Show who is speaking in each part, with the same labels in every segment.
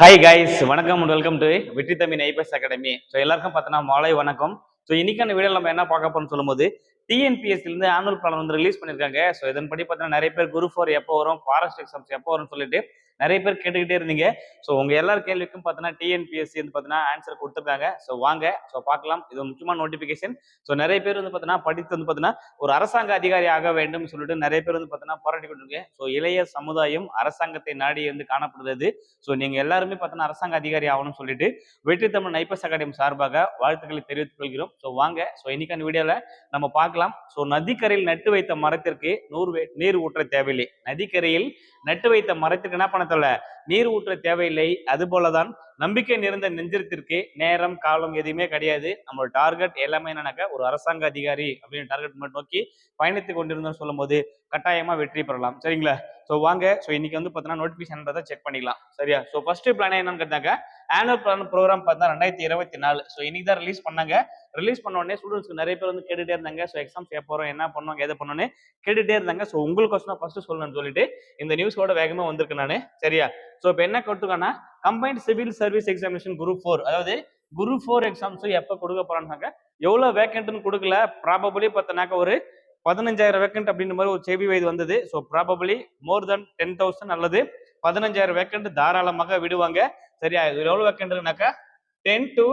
Speaker 1: Hi guys வணக்கம் and welcome to Vetri Tamil IPS academy. So எல்லாருக்கும் பார்த்தோன்னா மாலை வணக்கம். ஸோ இன்னைக்கான வீடியோ நம்ம என்ன பார்க்க போறோம்னு சொல்லும்போது டிஎன்பிஎஸ்சி இருந்து ஆனுவல் பிளான் வந்து ரிலீஸ் பண்ணிருக்காங்க. ஸோ இதன்படி பார்த்தீங்கன்னா நிறைய பேர் குரூப் ஃபோர் எப்போ வரும் ஃபாரஸ்ட் எக்ஸாம்ஸ் எப்போ வரும்னு சொல்லிட்டு நிறைய பேர் கேட்டுக்கிட்டே இருந்தீங்க. ஸோ உங்கள் எல்லார் கேள்விக்கும் பார்த்தீங்கன்னா டிஎன்பிஎஸ்சி வந்து பார்த்தீங்கன்னா ஆன்சர் கொடுத்துருக்காங்க. ஸோ வாங்க. ஸோ பார்க்கலாம். இது ஒரு முக்கியமான நோட்டிஃபிகேஷன் ஸோ நிறைய பேர் வந்து பார்த்தீங்கன்னா படித்து வந்து பார்த்தீங்கன்னா ஒரு அரசாங்க அதிகாரி ஆக வேண்டும் சொல்லிட்டு நிறைய பேர் வந்து பார்த்தீங்கன்னா போராடி கொண்டிருக்கீங்க. ஸோ இளைய சமுதாயம் அரசாங்கத்தை நாடி வந்து காணப்படுகிறது. ஸோ நீங்கள் எல்லாருமே பார்த்தீங்கன்னா அரசாங்க அதிகாரி ஆகணும்னு சொல்லிட்டு வெற்றி தமிழ் ஐப்பஸ் அகாடமி சார்பாக வாழ்த்துக்களை தெரிவித்துக் கொள்கிறோம். ஸோ வாங்க. ஸோ இன்னைக்கான வீடியோவில் நம்ம பார்க்கலாம். ஸோ நதிக்கரையில் நட்டு வைத்த மரத்திற்கு நூறு நீர் ஊற்ற தேவையில்லை. நதிக்கரையில் நட்டு வைத்த மரத்திற்கு என்ன பண்ண தேவையில்ல நீர் ஊற்ற தேவையில்லை. அது போலதான் நம்பிக்கை நிறைந்த நெஞ்சிரத்திற்கு நேரம் காலம் எதுவுமே கிடையாது. நம்மளோட டார்கெட் எல்லாமே என்னன்னாக்க ஒரு அரசாங்க அதிகாரி அப்படின்னு டார்கெட் மட்டும் நோக்கி பயணித்து கொண்டிருந்தோம் சொல்லும்போது கட்டாயமா வெற்றி பெறலாம். சரிங்களா? ஸோ வாங்க. ஸோ இன்னைக்கு வந்து பார்த்தீங்கன்னா நோட்டிஃபிகேஷன்றதை செக் பண்ணிக்கலாம். சரியா? ஸோ ஃபர்ஸ்ட் பிளான் என்னன்னு கேட்டாங்க ஆனுவல் பிளான் ப்ரோக்ராம் பார்த்தா ரெண்டாயிரத்தி இருபத்தி நாலு. ஸோ இன்னைக்கு தான் ரிலீஸ் பண்ணாங்க. ரிலீஸ் பண்ண உடனே ஸ்டூடெண்ட்ஸ்க்கு நிறைய பேர் வந்து கேட்டுட்டே இருந்தாங்க. ஸோ எக்ஸாம்ஸ் எப்போ போகிறோம் என்ன பண்ணுவாங்க எதை பண்ணணும்னு கேட்டுட்டே இருந்தாங்க. ஸோ உங்களுக்கு தான் ஃபர்ஸ்ட் சொல்லணும்னு சொல்லிட்டு இந்த நியூஸோட வேகமாக வந்திருக்கேன் நான். சரியா? ஸோ இப்போ என்ன கொடுத்துருக்காங்கன்னா combined civil service examination group four அதாவது குரூப் ஃபோர் எக்ஸாம்ஸ் எப்போ கொடுக்க போறாங்க எவ்வளோ வேக்கண்ட்னு கொடுக்கல. ப்ராபபிளி பார்த்தனாக்கா ஒரு பதினஞ்சாயிரம் வேக்கண்ட் அப்படின்ற மாதிரி ஒரு செவி வயது வந்தது. So probably more than ten thousand அல்லது பதினஞ்சாயிரம் வேக்கண்ட் தாராளமாக விடுவாங்க. சரியா? இது எவ்வளோ வேக்கண்ட்னாக்கா டென் டு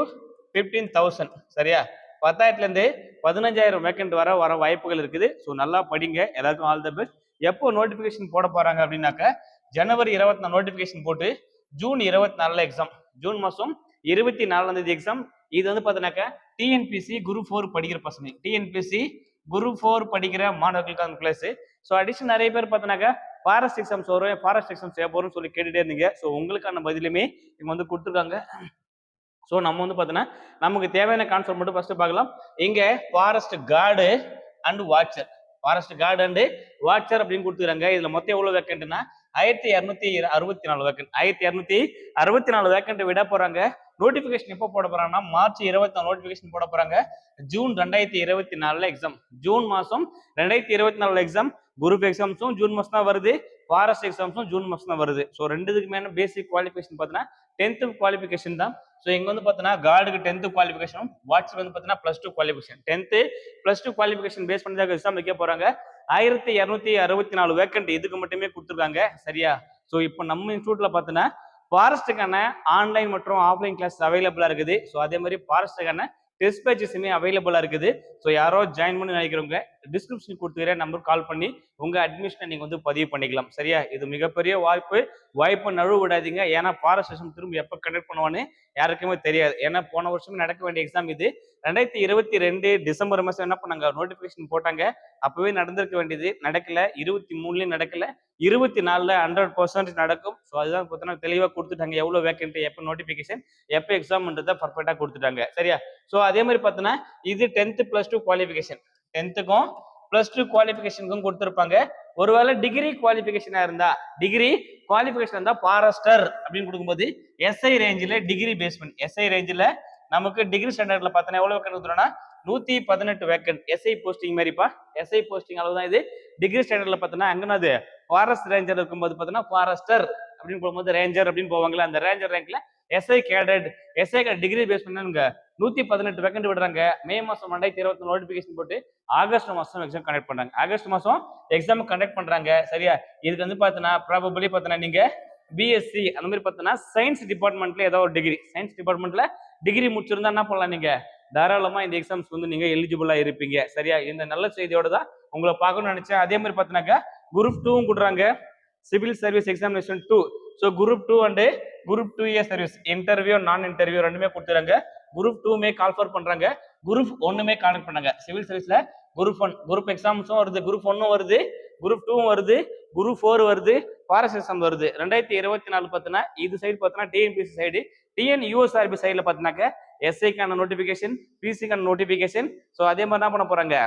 Speaker 1: ஃபிஃப்டீன் தௌசண்ட் சரியா? பத்தாயிரத்துலேருந்து பதினஞ்சாயிரம் வேக்கண்ட் வர வர வாய்ப்புகள் இருக்குது. ஸோ நல்லா படிங்க. எல்லாருக்கும் ஆல் த பெஸ்ட் எப்போ நோட்டிஃபிகேஷன் போட போகிறாங்க அப்படின்னாக்கா ஜனவரி இருபத்தி நாலு நோட்டிஃபிகேஷன் போட்டு ஜூன் இருபத்தி நாலில் எக்ஸாம் ஜூன் மாதம் இருபத்தி நாலாம் தேதி எக்ஸாம் இது வந்து பார்த்தீங்கன்னாக்கா டிஎன்பிசி குரூப் ஃபோர் படிக்கிற பசங்க. டிஎன்பிசி குரூப் ஃபோர் படிக்கிற மாணவர்களுக்கான கிளாஸ் ஸோ அடிஷன் நிறைய பேர் பார்த்தீங்கன்னாக்கா ஃபாரஸ்ட் எக்ஸாம்ஸ் வரும் ஃபாரஸ்ட் எக்ஸாம்ஸ் போகிறோம்னு சொல்லி கேட்டுட்டே இருந்தீங்க. ஸோ உங்களுக்கான பதிலுமே இவங்க வந்து கொடுத்துருக்காங்க. ஸோ நம்ம வந்து பார்த்தீங்கன்னா நமக்கு தேவையான கான்செப்ட் மட்டும் ஃபர்ஸ்ட் பார்க்கலாம். இங்கே forest guard and watcher forest guard and watcher அப்படின்னு கொடுத்துருக்காங்க. இதில் மொத்தம் எவ்வளோ வேக்கண்ட்னா ஆயிரத்தி இரநூத்தி அறுபத்தி நாலு வேக்கண்ட் ஆயிரத்தி இரநூத்தி அறுபத்தி நாலு வேக்கண்ட் விட போகிறாங்க நோட்டிபிகேஷன் எப்போ போட போறாங்கன்னா மார்ச் இருபத்தி நோட்டிபிகேஷன் போட போறாங்க. ஜூன் ரெண்டாயிரத்தி இருபத்தி நாலுல எக்ஸாம் ஜூன் மாசம் ரெண்டாயிரத்தி இருபத்தி நாலுல எக்ஸாம் குரூப் எக்ஸாம்ஸும் ஜூன் மாசம் தான் வருது. ஃபாரஸ்ட் எக்ஸாம்ஸும் ஜூன் மாசம் தான் வருது. ஸோ ரெண்டுத்துக்கு மேல பேசிக் குவாலிஃபிகேஷன் பார்த்தீங்கன்னா டென்த்து குவாலிஃபிகேஷன் தான். ஸோ இங்கே வந்து பார்த்தீங்கன்னா கார்டுக்கு டென்த்து குவாலிஃபிகேஷன் வாட்ஸ்அப் வந்து பார்த்தீங்கன்னா plus two qualification tenth plus two qualification base பண்ணி தான் எக்ஸாம் வைக்க போகிறாங்க ஆயிரத்தி இரநூத்தி அறுபத்தி நாலு வேக்கண்ட் இதுக்கு மட்டுமே கொடுத்துருக்காங்க. சரியா? ஸோ இப்போ நம்ம இன்ஸ்டியூட்டில் பார்த்தீங்கன்னா ஃபாரஸ்ட்டுக்கான ஆன்லைன் மற்றும் ஆஃப்லைன் கிளாஸ் அவைலபிளாக இருக்குது. ஸோ அதே மாதிரி ஃபாரஸ்ட்டுக்கான டெஸ்ட் பேச்சஸுமே அவைலபிளாக இருக்குது. ஸோ யாரோ ஜாயின் பண்ணி நினைக்கிறவங்க டிஸ்கிரிப்ஷன் கொடுத்துக்கிற நம்பர் கால் பண்ணி உங்கள் அட்மிஷனை நீங்கள் வந்து பதிவு பண்ணிக்கலாம். சரியா? இது மிகப்பெரிய வாய்ப்பு. வாய்ப்பை நழுவு விடாதீங்க. ஏன்னா ஃபாரஸ்ட் செஷன் திரும்ப எப்போ கண்டக்ட் பண்ணுவான்னு யாருக்குமே தெரியாது. ஏன்னா போன வருஷமே நடக்க வேண்டிய எக்ஸாம் இது. ரெண்டாயிரத்தி இருபத்தி ரெண்டு டிசம்பர் மாசம் என்ன பண்ணாங்க? நோட்டிபிகேஷன் போட்டாங்க. அப்பவே நடந்திருக்க வேண்டியது நடக்கல. இருபத்தி மூணுலயும் நடக்கல. இருபத்தி நாலுல ஹண்ட்ரட் பர்சன்டேஜ் நடக்கும். ஸோ அதுதான் பார்த்தோன்னா தெளிவாக கொடுத்துட்டாங்க. எவ்வளோ வேக்கண்ட் எப்போ நோட்டிஃபிகேஷன் எப்போ எக்ஸாம்ன்றதை பர்ஃபெக்டாக கொடுத்துட்டாங்க. சரியா? ஸோ அதே மாதிரி பார்த்தோன்னா இது டென்த்து ப்ளஸ் டூ குவாலிஃபிகேஷன் டென்த்துக்கும் ப்ளஸ் டூ குவாலிஃபிகேஷனுக்கும் கொடுத்துருப்பாங்க. ஒருவேளை டிகிரி குவாலிஃபிகேஷனாக இருந்தா டிகிரி குவாலிஃபிகேஷன் இருந்தால் பாரஸ்டர் அப்படின்னு கொடுக்கும்போது எஸ்ஐ ரேஞ்சில் டிகிரி பேஸ்மெண்ட் எஸ்ஐ ரேஞ்சில் நமக்கு டிகிரி ஸ்டாண்டர்ட்ல பார்த்தோன்னா எவ்வளோ வேக்கன்ட் கொடுத்துருன்னா நூத்தி பதினெட்டு வேக்கன்ட் எஸ்ஐ போஸ்டிங் மாதிரிப்பா எஸ்ஐ போஸ்டிங் அளவு தான் இது. டிகிரி ஸ்டாண்டர்ட்ல பார்த்தோன்னா அது ஃபாரஸ்ட் ரேஞ்சர் இருக்கும்போது பார்த்தோன்னா ஃபாரஸ்டர் அப்படின்னு போகும்போது ரேஞ்சர் அப்படின்னு போவாங்களா அந்த ranger ரேங்க்ல SI cadet SI degree base பண்ணுங்க நூத்தி பதினெட்டு வேக்கண்ட் விடுறாங்க. மே மாசம் ரெண்டாயிரத்தி இருபத்தி நோட்டிபிகேஷன் போட்டு ஆகஸ்ட் மாசம் எக்ஸாம் கண்டக்ட் பண்றாங்க. ஆகஸ்ட் மாசம் எக்ஸாம் கண்டக்ட் பண்றாங்க. சரியா? இதுக்கு வந்து பார்த்தோன்னா ப்ராபபிளி பார்த்தோன்னா நீங்க பிஎஸ்சி அந்த மாதிரி பார்த்தோன்னா சயின்ஸ் டிபார்ட்மெண்ட்ல ஏதோ ஒரு டிகிரி சயின்ஸ் டிபார்ட்மெண்ட்ல டிகிரி முடிச்சிருந்தா என்ன பண்ணலாம் நீங்க? தாராளமா இந்த எக்ஸாம்ஸ் வந்து நீங்க எலிஜிபிளா இருப்பீங்க. சரியா? இந்த நல்ல செய்தியோட தான் உங்களை பார்க்கணும்னு நினைச்சேன். அதே மாதிரி பார்த்தீங்கன்னாக்கா குரூப் டூவும் கொடுறாங்க civil service examination two so group two and group two year service interview நான் இன்டர்வியூ ரெண்டுமே கொடுத்துறாங்க. குரூப் டூமே கால்ஃபர் பண்றாங்க. குரூப் ஒன்றுமே கான்டக்ட் பண்ணாங்க. சிவில் சர்வீஸ்ல குரூப் ஒன் குரூப் எக்ஸாம்ஸும் வருது. குரூப் ஒன்னும் வருது. குரூப் டூவும் வருது குரூப் ஃபோர் வருது ஃபாரஸ்ட் எக்ஸாம் வருது. ரெண்டாயிரத்தி இருபத்தி நாலு பார்த்தீங்கன்னா இது சைடு பார்த்தீங்கன்னா டிஎன்பிசி சைடு டிஎன் யூஎஸ்ஆர்பி சைடில் பார்த்தீங்கன்னாக்க எஸ்ஐக்கான நோட்டிஃபிகேஷன் பிசிக்கான நோட்டிஃபிகேஷன் ஸோ அதே மாதிரி என்ன பண்ண போகிறாங்க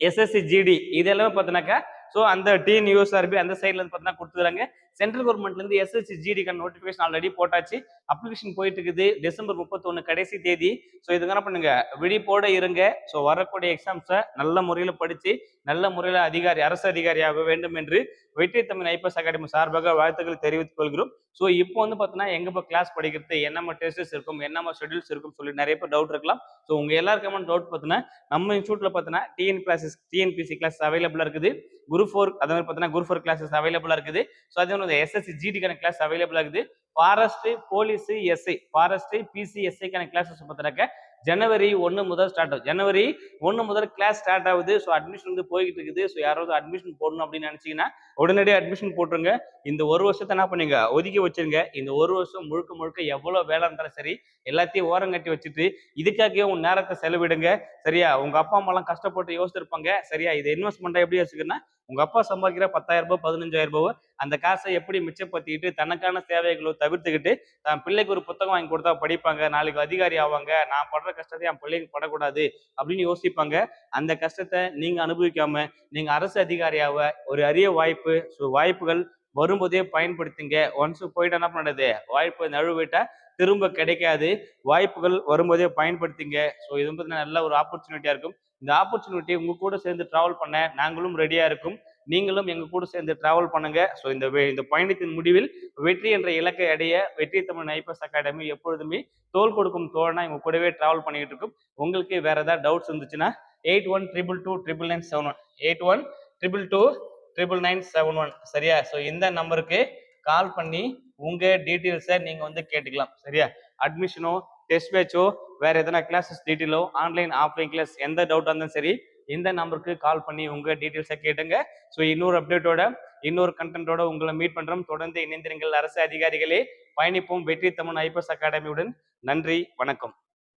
Speaker 1: எஸ்எஸ்சி ஜிடி இது எல்லாமே பார்த்தீங்கன்னாக்கா ஸோ அந்த டிஎன் யூஎஸ்ஆர்பி அந்த சைட்ல இருந்து பார்த்தீங்கன்னா கொடுத்துறாங்க சென்ட்ரல் கவர்மெண்ட்லேருந்து எஸ்எஸ்சி ஜிடிக்கான நோட்டிஃபிகேஷன் ஆல்ரெடி போட்டாச்சு. அப்ளிகேஷன் போயிட்டு இருக்குது டிசம்பர் முப்பத்தொன்று கடைசி தேதி. ஸோ இதுக்கு என்ன பண்ணுங்க? விழிப்போட இருங்க. ஸோ வரக்கூடிய எக்ஸாம்ஸை நல்ல முறையில் படித்து நல்ல முறையில் அதிகாரி அரசு அதிகாரியாக வேண்டும் என்று வெற்றி தமிழ் ஐபிஎஸ் அகாடமி சார்பாக வாழ்த்துக்கள் தெரிவித்துக் கொள்கிறோம். ஸோ இப்போ வந்து பார்த்தீங்கன்னா எங்கே இப்போ கிளாஸ் படிக்கிறது என்னமா டெஸ்ட்ஸ் இருக்கும் என்னமா ஷெட்யூல்ஸ் இருக்கும் சொல்லி நிறைய பேர் டவுட் இருக்கலாம். ஸோ உங்கள் எல்லாருக்குமான டவுட் பார்த்தீங்கன்னா நம்ம இன்ஸ்டியூட்ல பார்த்தீங்கன்னா டிஎன் கிளாஸஸ் டிஎன்பிசி கிளாஸ் அவைலபிளாக இருக்குது. குரூப் ஃபோர் அதே மாதிரி பார்த்தீங்கன்னா குரூப் ஃபோர் கிளாஸஸ் அவைலபிளாக இருக்குது. ஸோ அதே மாதிரி எஸ்எஸ்சி ஜிடிக்கான கிளாஸ் அவைலபிள் ஆகுது. Forest police SI forest PC கணக்கு கிளாஸஸ் பார்த்தீங்கன்னாக்க ஜனவரி ஒன்று முதல் ஸ்டார்ட் ஆகுது. ஜனவரி ஒன்று முதல் கிளாஸ் ஸ்டார்ட் ஆகுது. ஸோ அட்மிஷன் வந்து போய்கிட்டு இருக்குது. ஸோ யாராவது அட்மிஷன் போடணும் அப்படின்னு நினச்சிங்கன்னா உடனடியாக அட்மிஷன் போட்டுருங்க. இந்த ஒரு வருஷத்தை என்ன பண்ணுங்க? ஒதுக்கி வச்சிருங்க. இந்த ஒரு வருஷம் முழுக்க முழுக்க எவ்வளோ வேலை இருந்தாலும் சரி எல்லாத்தையும் ஓரம் கட்டி வச்சுட்டு இதுக்காகவே உங்க நேரத்தை செலவிடுங்க. சரியா? உங்க அப்பா அம்மாலாம் கஷ்டப்பட்டு யோசிச்சிருப்பாங்க. சரியா? இது இன்வெஸ்ட்மெண்ட்டாக எப்படி வச்சுக்கன்னா உங்க அப்பா சம்பாதிக்கிற பத்தாயிரம் ரூபாய் பதினஞ்சாயிரம் ரூபாய் அந்த காசை எப்படி மிச்சப்படுத்திக்கிட்டு தனக்கான சேவைகளோ தவிர்த்துக்கிட்டு தான் பிள்ளைக்கு ஒரு புத்தகம் வாங்கி கொடுத்தா படிப்பாங்க நாளைக்கு அதிகாரி ஆவாங்க நான் படுற கஷ்டத்தை என் பிள்ளைக்கு படக்கூடாது அப்படின்னு யோசிப்பாங்க. அந்த கஷ்டத்தை நீங்க அனுபவிக்காம நீங்க அரசு அதிகாரியாவ ஒரு அரிய வாய்ப்பு ஸோ வாய்ப்புகள் வரும்போதே பயன்படுத்துங்க. ஒன்ஸ் போயிட்டு என்ன பண்ணுறது? வாய்ப்பு நழுவிட்டா திரும்ப கிடைக்காது. வாய்ப்புகள் வரும்போதே பயன்படுத்திங்க. ஸோ இது வந்து நல்ல ஒரு ஆப்பர்ச்சுனிட்டியாக இருக்கும். இந்த ஆப்பர்ச்சுனிட்டி உங்க கூட சேர்ந்து ட்ராவல் பண்ண நாங்களும் ரெடியாக இருக்கும். நீங்களும் எங்க கூட சேர்ந்து டிராவல் பண்ணுங்க. ஸோ இந்த இந்த பயணத்தின் முடிவில் வெற்றி என்ற இலக்கை அடைய வெற்றி தமிழ் ஐபிஎஸ் அகாடமி எப்பொழுதுமே தோல் கொடுக்கும் தோழனா இவங்க கூடவே டிராவல் பண்ணிக்கிட்டு இருக்கும். உங்களுக்கு வேற ஏதாவது டவுட்ஸ் இருந்துச்சுன்னா eight one triple two triple nine seven one eight one triple two triple nine seven one சரியா? ஸோ இந்த நம்பருக்கு கால் பண்ணி உங்க டீட்டெயில்ஸை நீங்க வந்து கேட்டுக்கலாம். சரியா? அட்மிஷனோ டெஸ்ட் பேச்சோ வேற எதனா கிளாஸஸ் டீட்டெயிலோ ஆன்லைன் ஆஃப்லைன் கிளாஸ் எந்த டவுட்டாக இருந்தாலும் சரி இந்த நம்பருக்கு கால் பண்ணி உங்க டீட்டெயில்ஸை கேட்டுங்க. ஸோ இன்னொரு அப்டேட்டோட இன்னொரு கண்டென்ட்டோட உங்களை மீட் பண்றோம். தொடர்ந்து இணைந்திருங்கள் அரசு அதிகாரிகளே. பயணிப்போம் வெற்றி தமிழ் ஐபிஎஸ் அகாடமியுடன் நன்றி வணக்கம்.